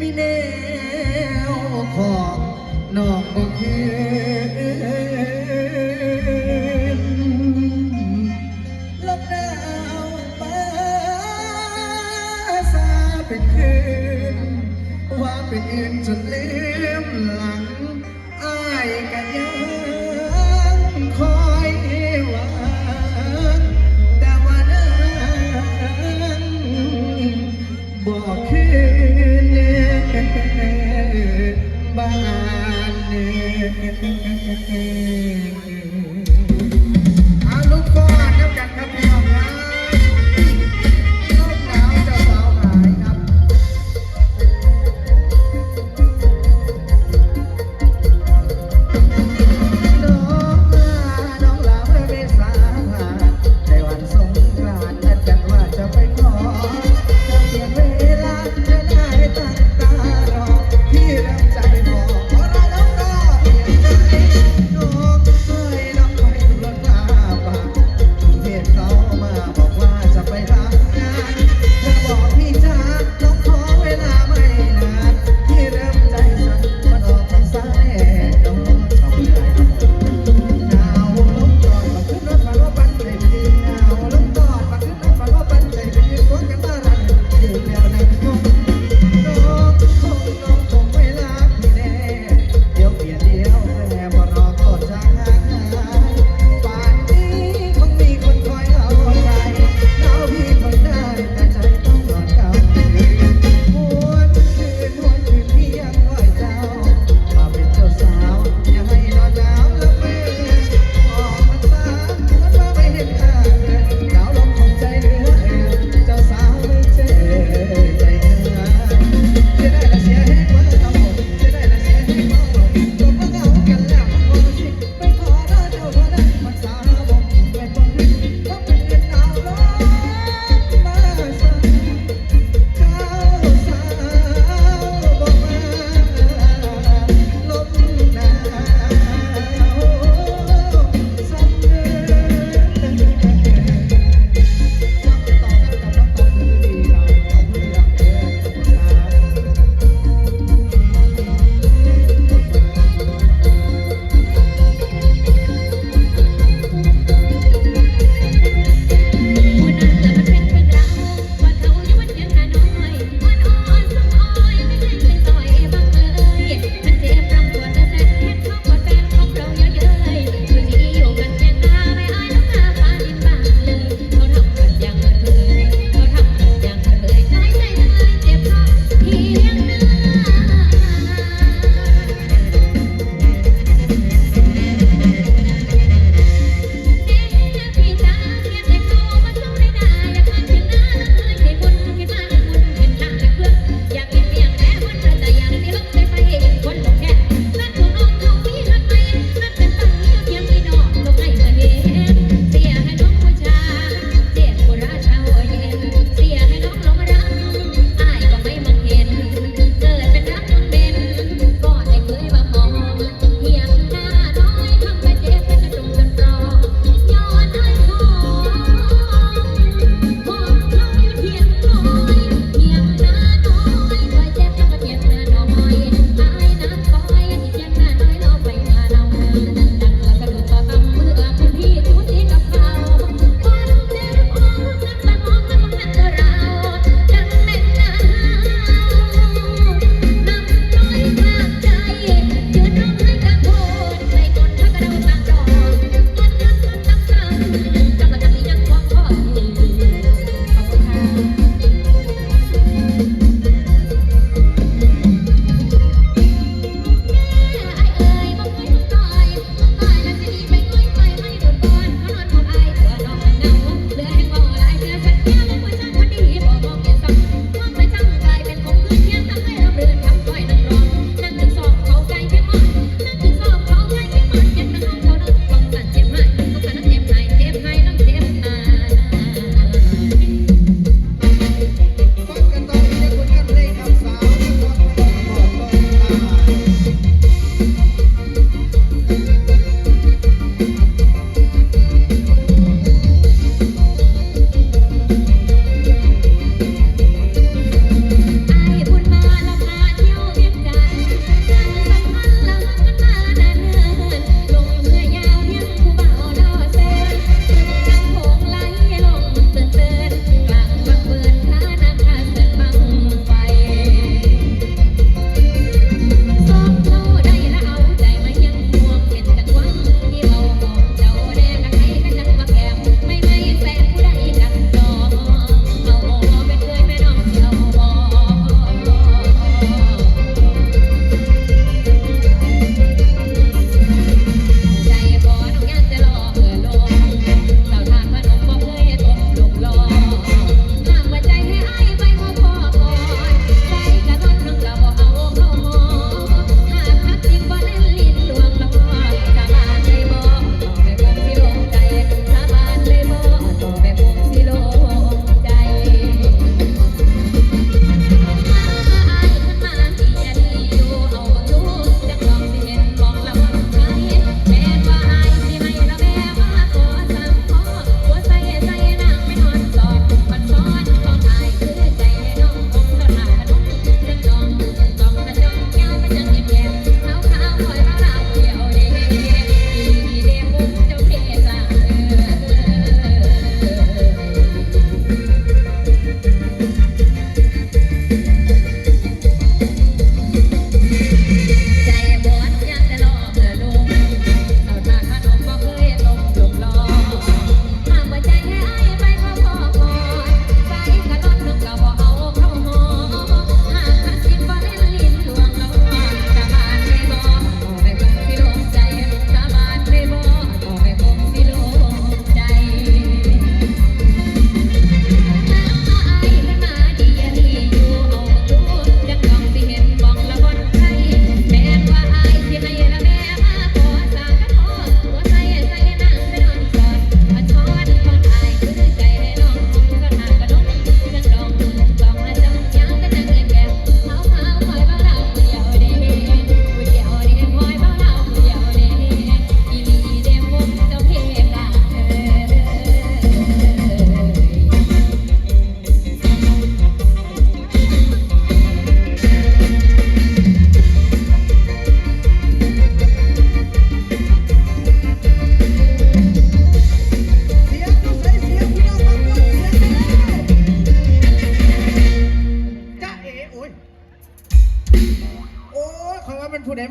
มีแนวของนอกบ่คืนลมหนาวมาซาเป็นคืนว่าเป็นเอ็นจนเลี้ยมหลังอายกันยังคอยหวังแต่ว่านั้นบอก บ้านเ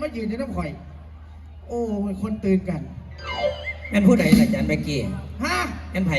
มายืนอยู่น้ำข่อย โอ้ยคนตื่นกัน แม่นผู้ใดล่ะอาจารย์เบกกี้ฮะ แม่นไผ